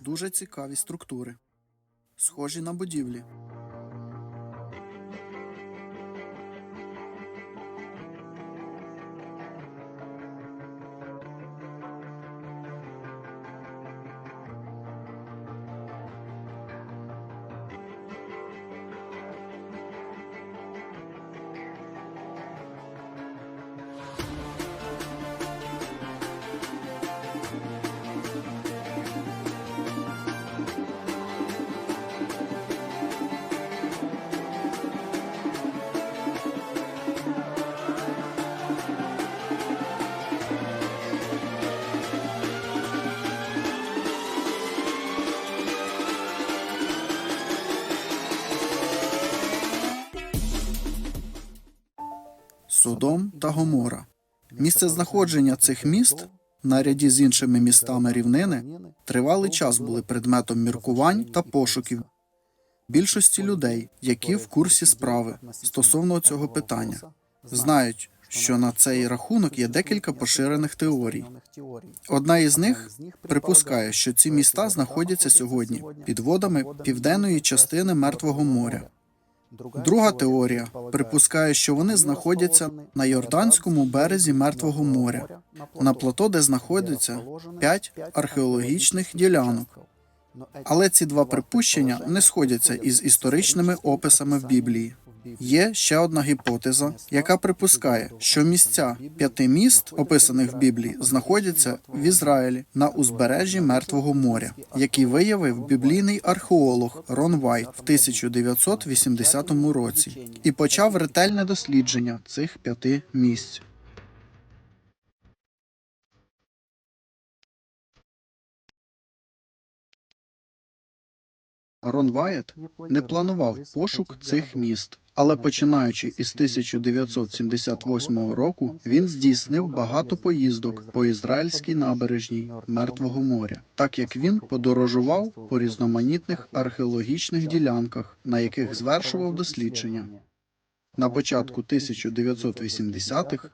Дуже цікаві структури, схожі на будівлі. Содом та Гомора. Місце знаходження цих міст наряді з іншими містами рівнини тривалий час були предметом міркувань та пошуків більшості людей, які в курсі справи стосовно цього питання, знають, що на цей рахунок є декілька поширених теорій. Одна із них припускає, що ці міста знаходяться сьогодні під водами південної частини Мертвого моря. Друга теорія припускає, що вони знаходяться на Йорданському березі Мертвого моря, на плато, де знаходиться п'ять археологічних ділянок. Але ці два припущення не сходяться із історичними описами в Біблії. Є ще одна гіпотеза, яка припускає, що місця п'яти міст, описаних в Біблії, знаходяться в Ізраїлі на узбережжі Мертвого моря, який виявив біблійний археолог Рон Вайт в 1980 році і почав ретельне дослідження цих п'яти місць. Рон Вайет не планував пошук цих міст, але починаючи із 1978 року, він здійснив багато поїздок по ізраїльській набережній Мертвого моря, так як він подорожував по різноманітних археологічних ділянках, на яких звершував дослідження. На початку 1980-х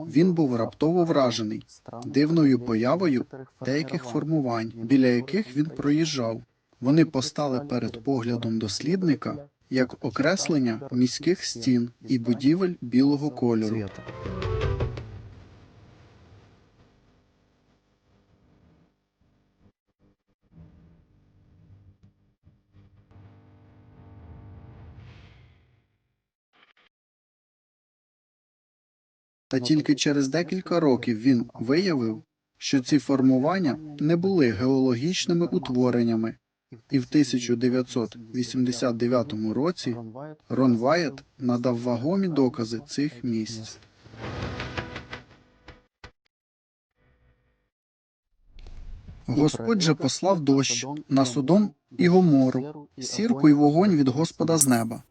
він був раптово вражений дивною появою деяких формувань, біля яких він проїжджав. Вони постали перед поглядом дослідника як окреслення міських стін і будівель білого кольору. Та тільки через декілька років він виявив, що ці формування не були геологічними утвореннями, і в 1989 році Рон Вайет надав вагомі докази цих місць. Господь же послав дощ на Содом і Гомору, сірку й вогонь від Господа з неба,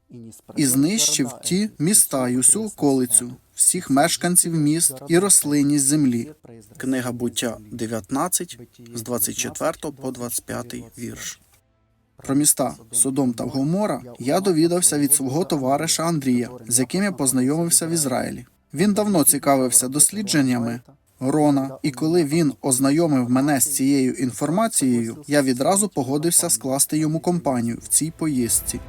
і знищив ті міста й усю околицю, всіх мешканців міст і рослинність землі. Книга буття 19 з 24 по 25 вірш. Про міста Содом та Гомора я довідався від свого товариша Андрія, з яким я познайомився в Ізраїлі. Він давно цікавився дослідженнями Рона, і коли він ознайомив мене з цією інформацією, я відразу погодився скласти йому компанію в цій поїздці.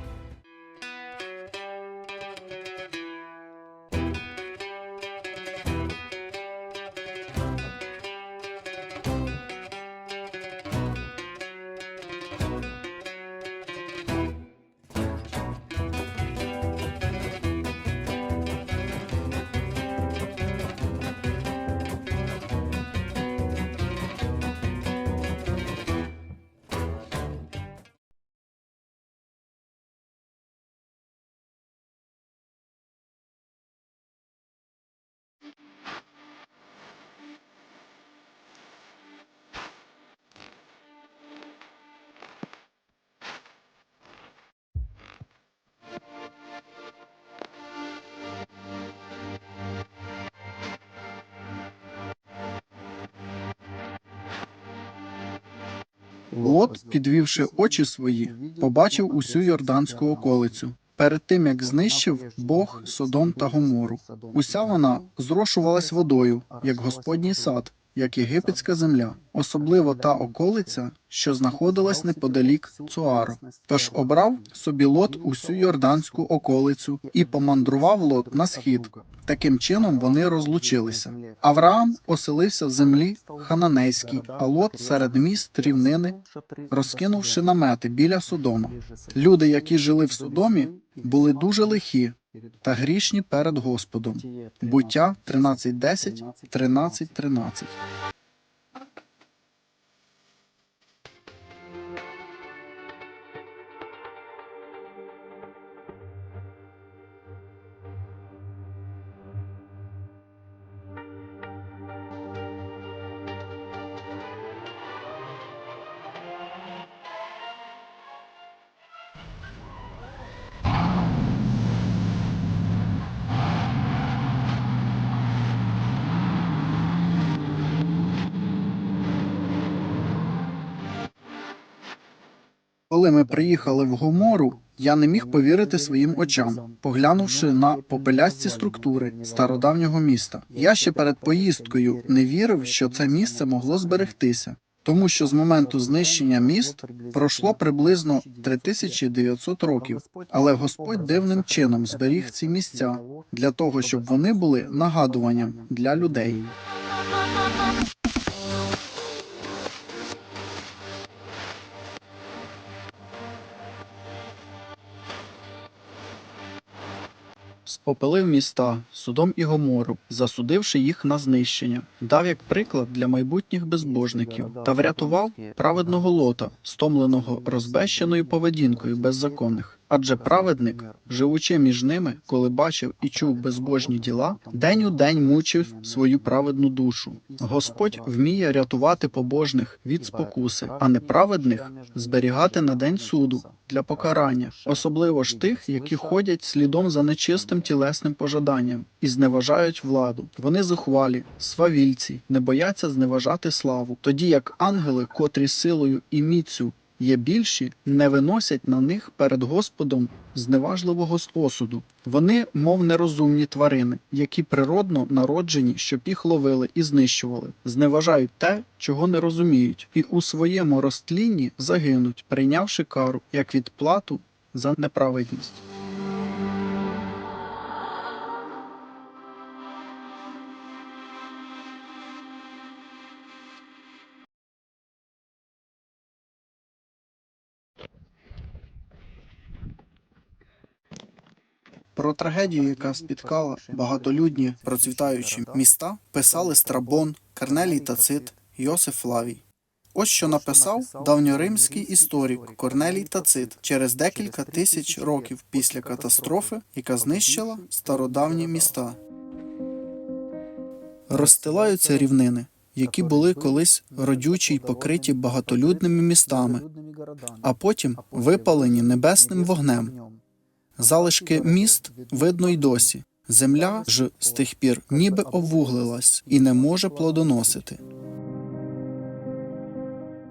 Лот, підвівши очі свої, побачив усю йорданську околицю. Перед тим як знищив Бог Содом та Гомору. Уся вона зрошувалась водою, як Господній сад, як єгипетська земля, особливо та околиця, що знаходилась неподалік Цуару. Тож обрав собі лот усю йорданську околицю і помандрував лот на схід. Таким чином вони розлучилися. Авраам оселився в землі хананейській, а лот серед міст рівнини, розкинувши намети біля Содома. Люди, які жили в Содомі, були дуже лихі та грішні перед Господом. Буття 13.10, 13.13. Коли ми приїхали в Гомору, я не міг повірити своїм очам, поглянувши на попелясті структури стародавнього міста. Я ще перед поїздкою не вірив, що це місце могло зберегтися, тому що з моменту знищення міст пройшло приблизно 3900 років. Але Господь дивним чином зберіг ці місця для того, щоб вони були нагадуванням для людей. Спопелив міста судом і Гомору, засудивши їх на знищення, дав як приклад для майбутніх безбожників та врятував праведного лота, стомленого розбещеною поведінкою беззаконних. Адже праведник, живучи між ними, коли бачив і чув безбожні діла, день у день мучив свою праведну душу. Господь вміє рятувати побожних від спокуси, а неправедних зберігати на день суду для покарання, особливо ж тих, які ходять слідом за нечистим тілесним пожаданням і зневажають владу. Вони зухвалі, свавільці, не бояться зневажати славу, тоді як ангели, котрі силою і міцю є більші, не виносять на них перед Господом зневажливого осуду. Вони, мов нерозумні тварини, які природно народжені, щоб їх ловили і знищували, зневажають те, чого не розуміють, і у своєму розтлінні загинуть, прийнявши кару як відплату за неправедність. Про трагедію, яка спіткала багатолюдні процвітаючі міста, писали Страбон, Корнелій Тацит, Йосиф Флавій. Ось що написав давньоримський історик Корнелій Тацит через декілька тисяч років після катастрофи, яка знищила стародавні міста. Розстилаються рівнини, які були колись родючі й покриті багатолюдними містами, а потім випалені небесним вогнем. Залишки міст видно й досі. Земля ж з тих пір ніби обвуглилась і не може плодоносити.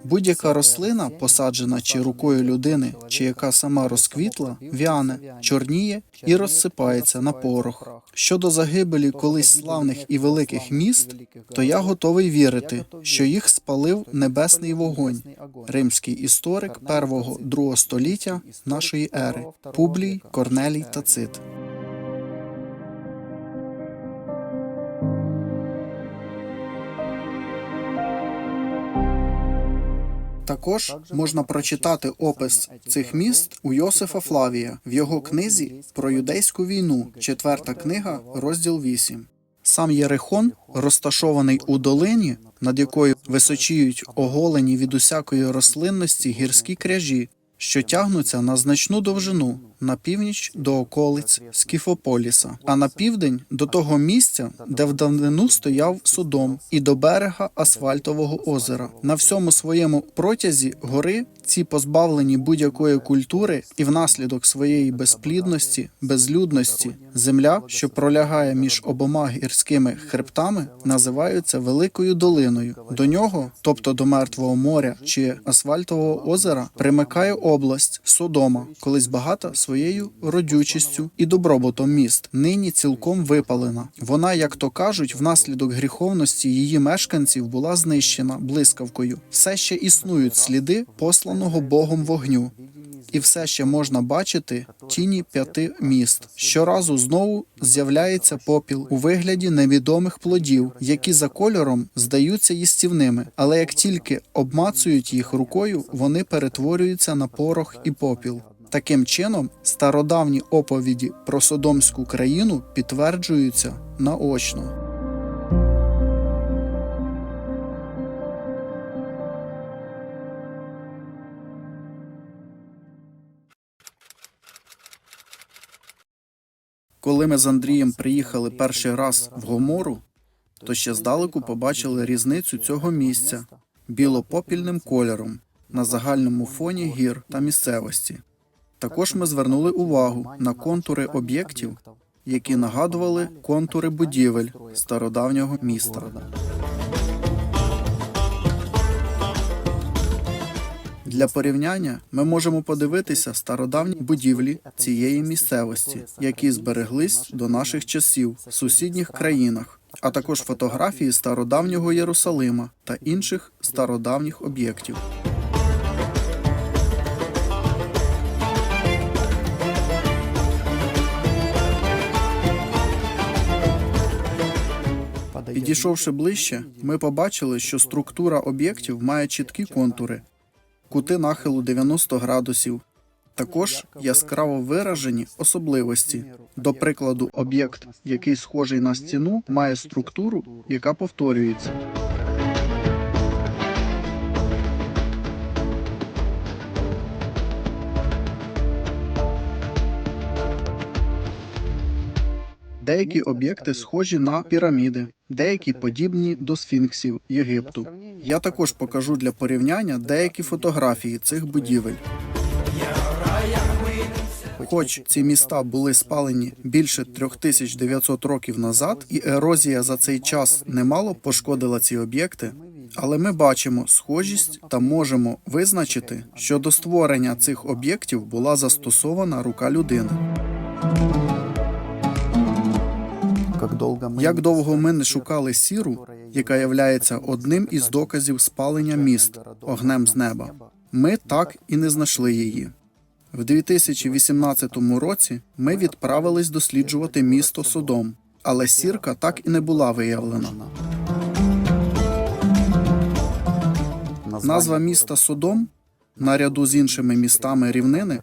Будь-яка рослина, посаджена чи рукою людини, чи яка сама розквітла, вяне, чорніє і розсипається на порох. Щодо загибелі колись славних і великих міст, то я готовий вірити, що їх спалив небесний вогонь. Римський історик первого другого століття нашої ери Публій Корнелій Тацит. Також можна прочитати опис цих міст у Йосифа Флавія. В його книзі про юдейську війну, четверта книга, розділ 8. Сам Єрихон, розташований у долині, над якою височіють оголені від усякої рослинності гірські кряжі, що тягнуться на значну довжину на північ до околиць Скіфополіса, а на південь до того місця, де в давнину стояв судом, і до берега асфальтового озера. На всьому своєму протязі гори ці позбавлені будь-якої культури і внаслідок своєї безплідності, безлюдності, земля, що пролягає між обома гірськими хребтами, називаються Великою долиною. До нього, тобто до Мертвого моря чи асфальтового озера, примикає область Содома, колись багата своєю родючістю і добробутом міст. Нині цілком випалена. Вона, як то кажуть, внаслідок гріховності її мешканців була знищена блискавкою. Все ще існують сліди посланого Богом вогню. І все ще можна бачити тіні п'яти міст. Щоразу знову з'являється попіл у вигляді невідомих плодів, які за кольором здаються їстівними, але як тільки обмацують їх рукою, вони перетворюються на порох і попіл. Таким чином, стародавні оповіді про Содомську країну підтверджуються наочно. Коли ми з Андрієм приїхали перший раз в Гомору, то ще здалеку побачили різницю цього місця білопопільним кольором на загальному фоні гір та місцевості. Також ми звернули увагу на контури об'єктів, які нагадували контури будівель стародавнього міста. Для порівняння ми можемо подивитися стародавні будівлі цієї місцевості, які збереглись до наших часів в сусідніх країнах, а також фотографії стародавнього Єрусалима та інших стародавніх об'єктів. Підійшовши ближче, ми побачили, що структура об'єктів має чіткі контури, кути нахилу 90 градусів. Також яскраво виражені особливості. До прикладу, об'єкт, який схожий на стіну, має структуру, яка повторюється. Деякі об'єкти схожі на піраміди, деякі подібні до сфінксів Єгипту. Я також покажу для порівняння деякі фотографії цих будівель. Хоч ці міста були спалені більше 3900 років назад, і ерозія за цей час немало пошкодила ці об'єкти, але ми бачимо схожість та можемо визначити, що до створення цих об'єктів була застосована рука людини. Як довго ми не шукали сіру, яка являється одним із доказів спалення міст огнем з неба, ми так і не знайшли її. В 2018 році ми відправились досліджувати місто Содом, але сірка так і не була виявлена. Назва міста Содом наряду з іншими містами рівнини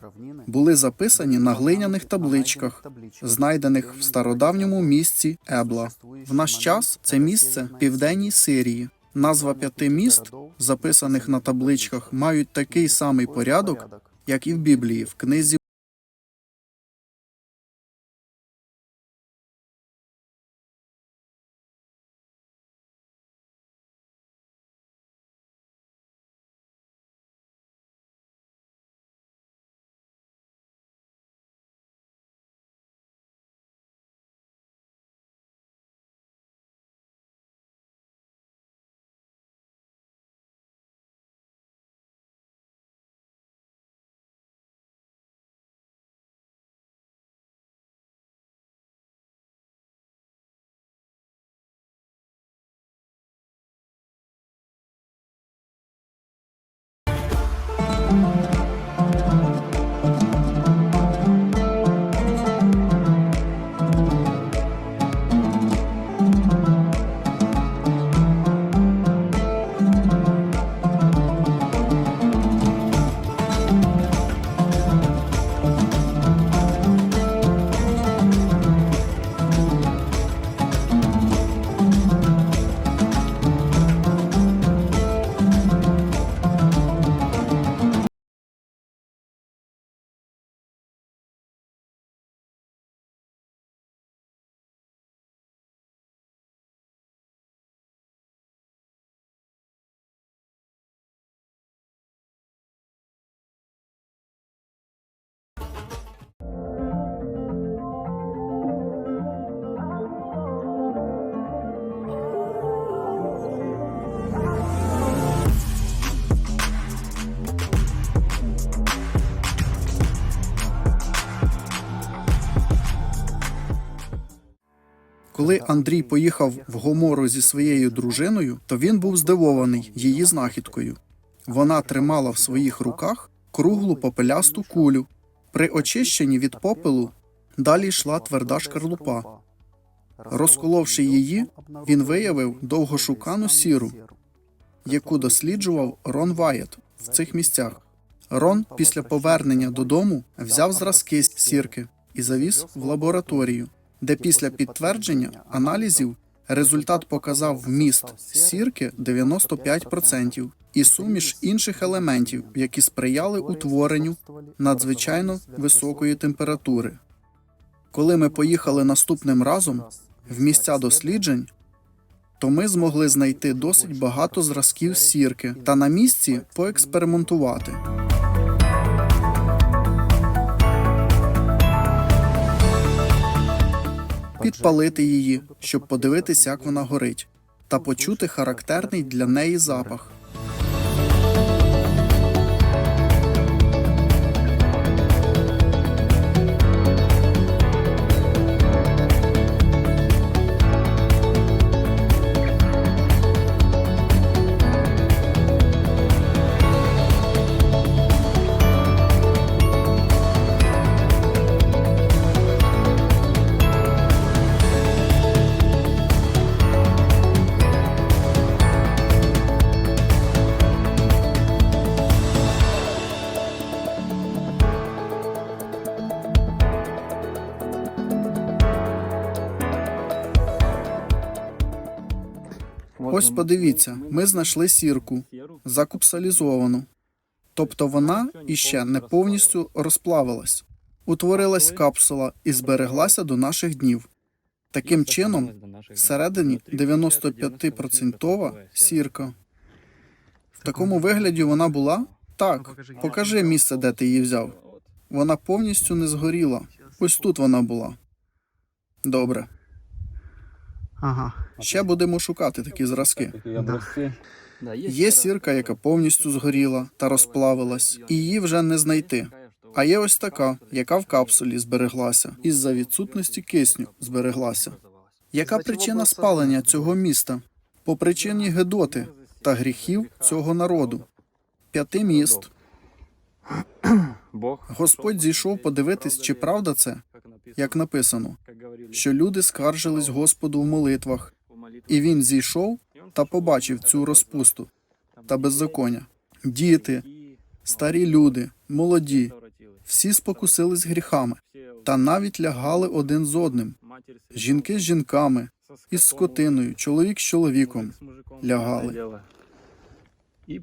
були записані на глиняних табличках, знайдених в стародавньому місці Ебла. В наш час це місце в південній Сирії. Назва п'яти міст, записаних на табличках, мають такий самий порядок, як і в Біблії в книзі Коли Андрій поїхав в Гомору зі своєю дружиною, то він був здивований її знахідкою. Вона тримала в своїх руках круглу попелясту кулю. При очищенні від попелу далі йшла тверда шкарлупа. Розколовши її, він виявив довгошукану сіру, яку досліджував Рон Ваєт в цих місцях. Рон після повернення додому взяв зразки з сірки і завіз в лабораторію, де після підтвердження аналізів результат показав вміст сірки 95% і суміш інших елементів, які сприяли утворенню надзвичайно високої температури. Коли ми поїхали наступним разом в місця досліджень, то ми змогли знайти досить багато зразків сірки та на місці поекспериментувати. Підпалити її, щоб подивитися, як вона горить, та почути характерний для неї запах. Ось подивіться, ми знайшли сірку закупсалізовану. Тобто вона іще не повністю розплавилась. Утворилась капсула і збереглася до наших днів. Таким чином, всередині 95% сірка. В такому вигляді вона була? Так. Покажи місце, де ти її взяв. Вона повністю не згоріла. Ось тут вона була. Добре. Ага. Ще будемо шукати такі зразки. Є сірка, яка повністю згоріла та розплавилась, і її вже не знайти. А є ось така, яка в капсулі збереглася, із-за відсутності кисню збереглася. Яка причина спалення цього міста? По причині Гедоти та гріхів цього народу. П'яти міст. Господь зійшов подивитись, чи правда це, як написано, що люди скаржились Господу в молитвах, і він зійшов та побачив цю розпусту та беззаконня. Діти, старі люди, молоді, всі спокусились гріхами та навіть лягали один з одним. Жінки з жінками, із скотиною, чоловік з чоловіком лягали.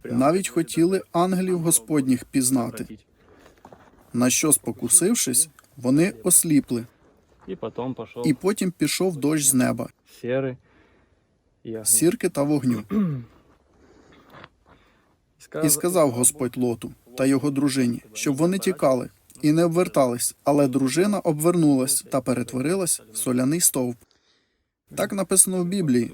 Навіть хотіли ангелів Господніх пізнати, на що спокусившись, вони осліпли, І потім пішов дощ з неба, сірки та вогню. І сказав Господь Лоту та його дружині, щоб вони тікали і не обвертались, але дружина обвернулась та перетворилась в соляний стовп. Так написано в Біблії.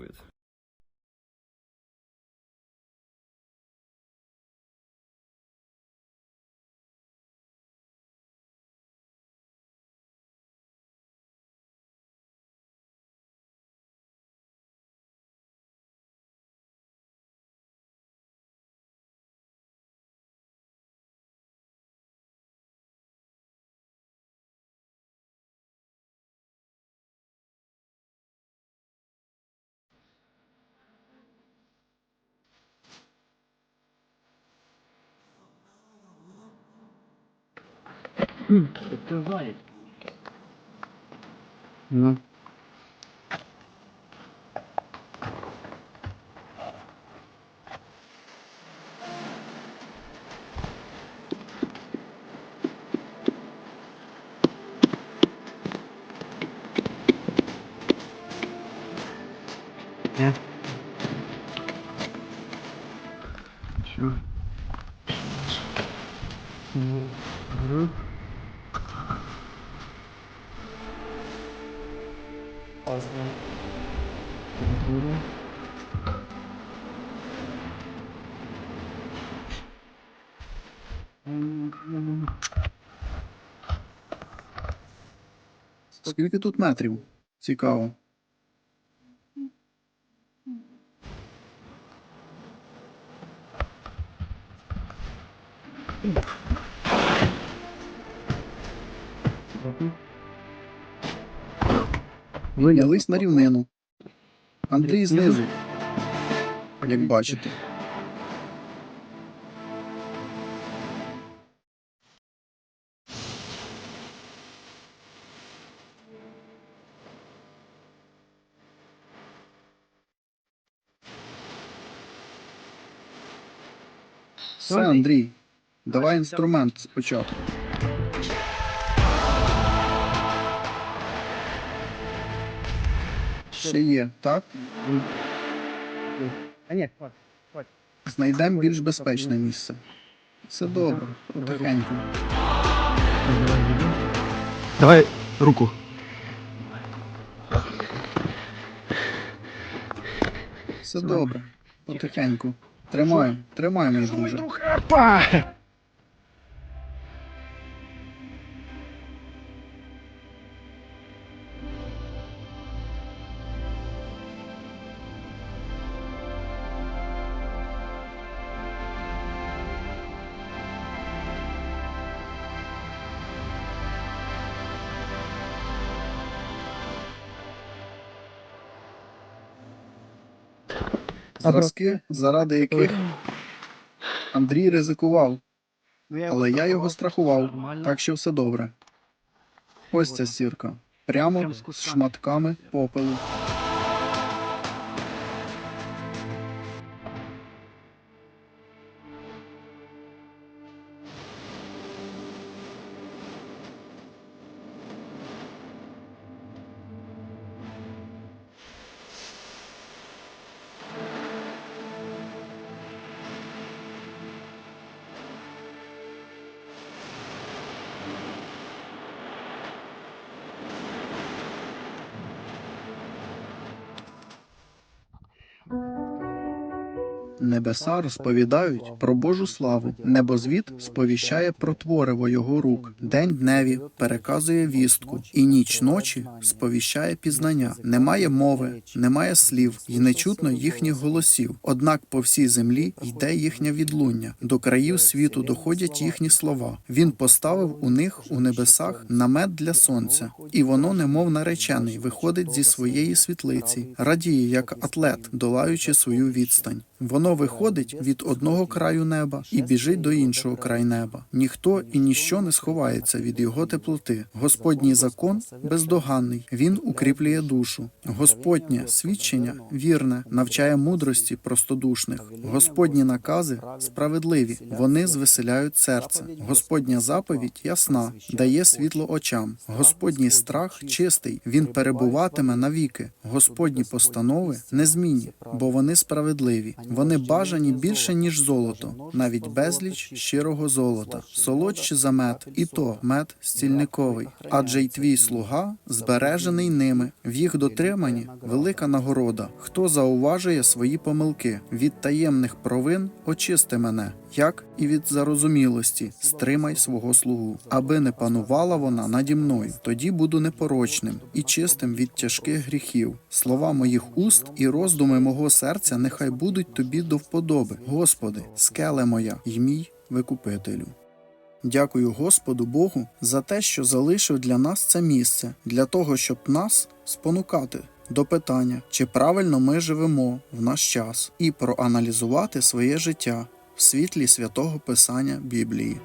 Это валит. Ну. Yeah. Sure. Mm-hmm. Угу. Угу. Скільки тут метрів? Цікаво. Вийнялись на рівнину. Андрій знизу, як бачите. Все, Андрій, давай інструмент спочатку. Ще є, так? А ні, хватить. Знайдемо більш безпечне місце. Все добре, потихеньку. Давай руку. Все добре, потихеньку. Тримаємо, тримаємо, друже. Опа! Зразки, заради яких Андрій ризикував, але я його страхував, так що все добре. Ось ця сірка. Прямо з шматками попелу. Небеса розповідають про Божу славу. Небозвід сповіщає про твориво його рук. День дневі переказує вістку, і ніч ночі сповіщає пізнання. Немає мови, немає слів, і не чутно їхніх голосів. Однак по всій землі йде їхнє відлуння. До країв світу доходять їхні слова. Він поставив у них у небесах намет для сонця, і воно, немов наречений, виходить зі своєї світлиці, радіє як атлет, долаючи свою відстань. Воно виходить від одного краю неба і біжить до іншого краю неба. Ніхто і ніщо не сховається від його теплоти. Господній закон бездоганний. Він укріплює душу. Господнє свідчення вірне, навчає мудрості простодушних. Господні накази справедливі. Вони звеселяють серце. Господня заповідь ясна, дає світло очам. Господній страх чистий. Він перебуватиме навіки. Господні постанови незмінні, бо вони справедливі. Вони бажані більше ніж золото, навіть безліч щирого золота, солодші за мед, і то мед стільниковий. Адже й твій слуга збережений ними. В їх дотриманні велика нагорода. Хто зауважує свої помилки від таємних провин, очисти мене. Як і від зарозумілості, стримай свого слугу, аби не панувала вона наді мною. Тоді буду непорочним і чистим від тяжких гріхів. Слова моїх уст і роздуми мого серця нехай будуть тобі до вподоби. Господи, скеле моя й мій викупителю. Дякую Господу Богу за те, що залишив для нас це місце, для того, щоб нас спонукати до питання, чи правильно ми живемо в наш час, і проаналізувати своє життя світлі святого Писання Біблії.